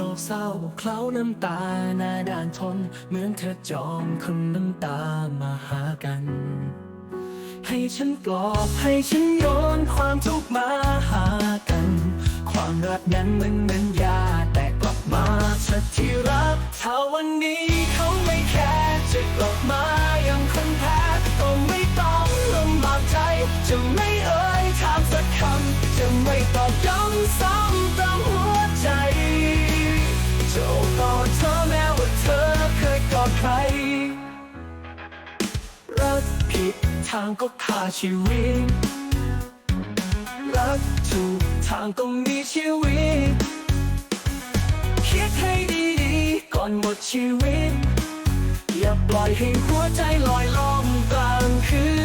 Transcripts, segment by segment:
ศกเศร้าเคล้าน้ำตาหน้าด่านทน เหมือนเธอจองคนน้ำตามาหากัน ให้ฉันกลอบให้ฉันโยนความทุกข์มาหากัน ความรักนั้นมันเหมือนยาแต่กลับมาสักที่รักถ้าวันนี้เขาไม่แค่จะกลับมา ทางก็ฆ่าชีวิต รักถูกทางก็มีชีวิต คิดให้ดีๆ ก่อนหมดชีวิต อย่าปล่อยให้หัวใจลอยล่องกลางคืน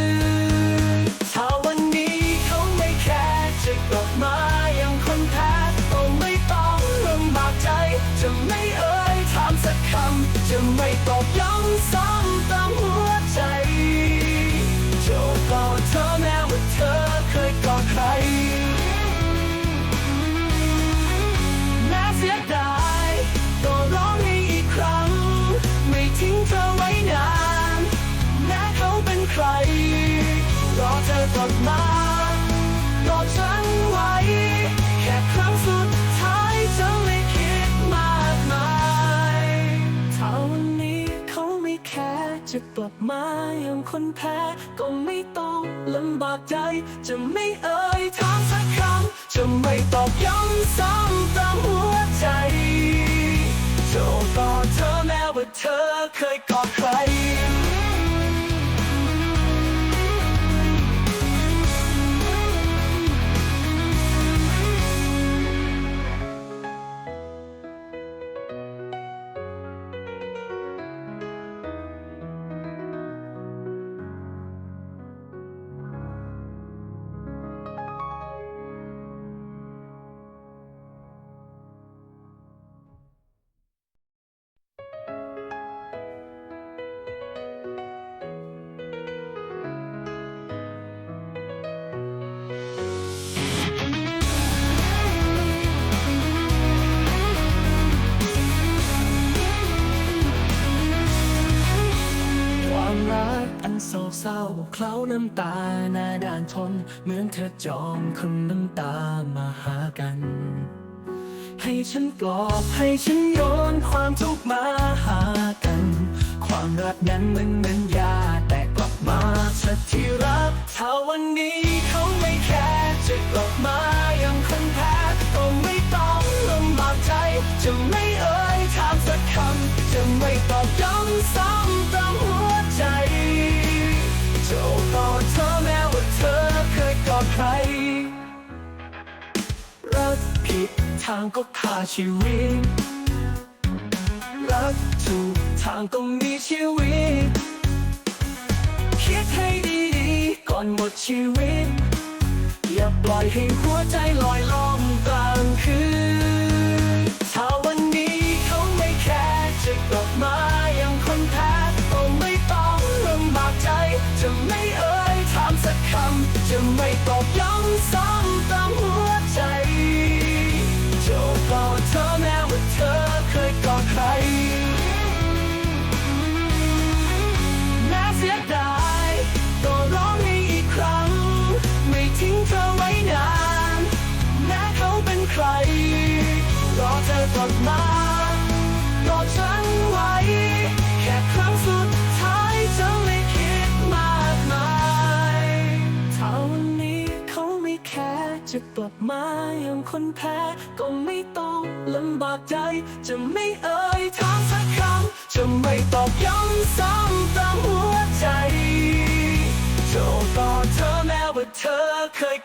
กลับมารอฉันไว้ แค่ครั้งสุดท้ายจะไม่คิดมากมายถ้าวันนี้เขาไม่แค่จะกลับมาอย่างคนแพ้ ก็ไม่ต้องลำบากใจ จะไม่เอ่ยถามสักคำจะไม่ตอบย้ำซ้ำตามหัวใจจะกอดเธอแม้ว่าเธอเคย กเศร้าเคล้าน้ำตาหน้าด่านทน เหมือนเธอจองคนน้ำตามาหากัน ให้ฉันกลอบให้ฉันโยนความทุกข์มาหากัน ความรักนั้นมันเหมือนยาแต่กลับมาสักที่รักถ้าวันนี้เขาไม่แค่จะกลับมา ทางก็ฆ่าชีวิต รักถูกทางก็มีชีวิต คิดให้ดีๆก่อนหมดชีวิต อย่าปล่อยให้หัวใจลอยล่องกลางคืนถ้าวันนี้เขาไม่แค่จะกลับมาอยังคนแพ้ก็ไม่ต้องลำบากใจ จะไม่เอ่ยถามสักคำ จะไม่ตอบย้ ใคร รอเธอกลับมารอฉันไว้ แค่ครั้งสุดท้ายจะไม่คิดมากมายถ้าวันนี้เขาไม่แค่จะกลับมาอย่างคนแพ้ ก็ไม่ต้องลำบากใจ จะไม่เอ่ยถามสักคำจะไม่ตอบย้ำซ้ำตามหัวใจจะกอดเธอแม้ว่าเธอเคย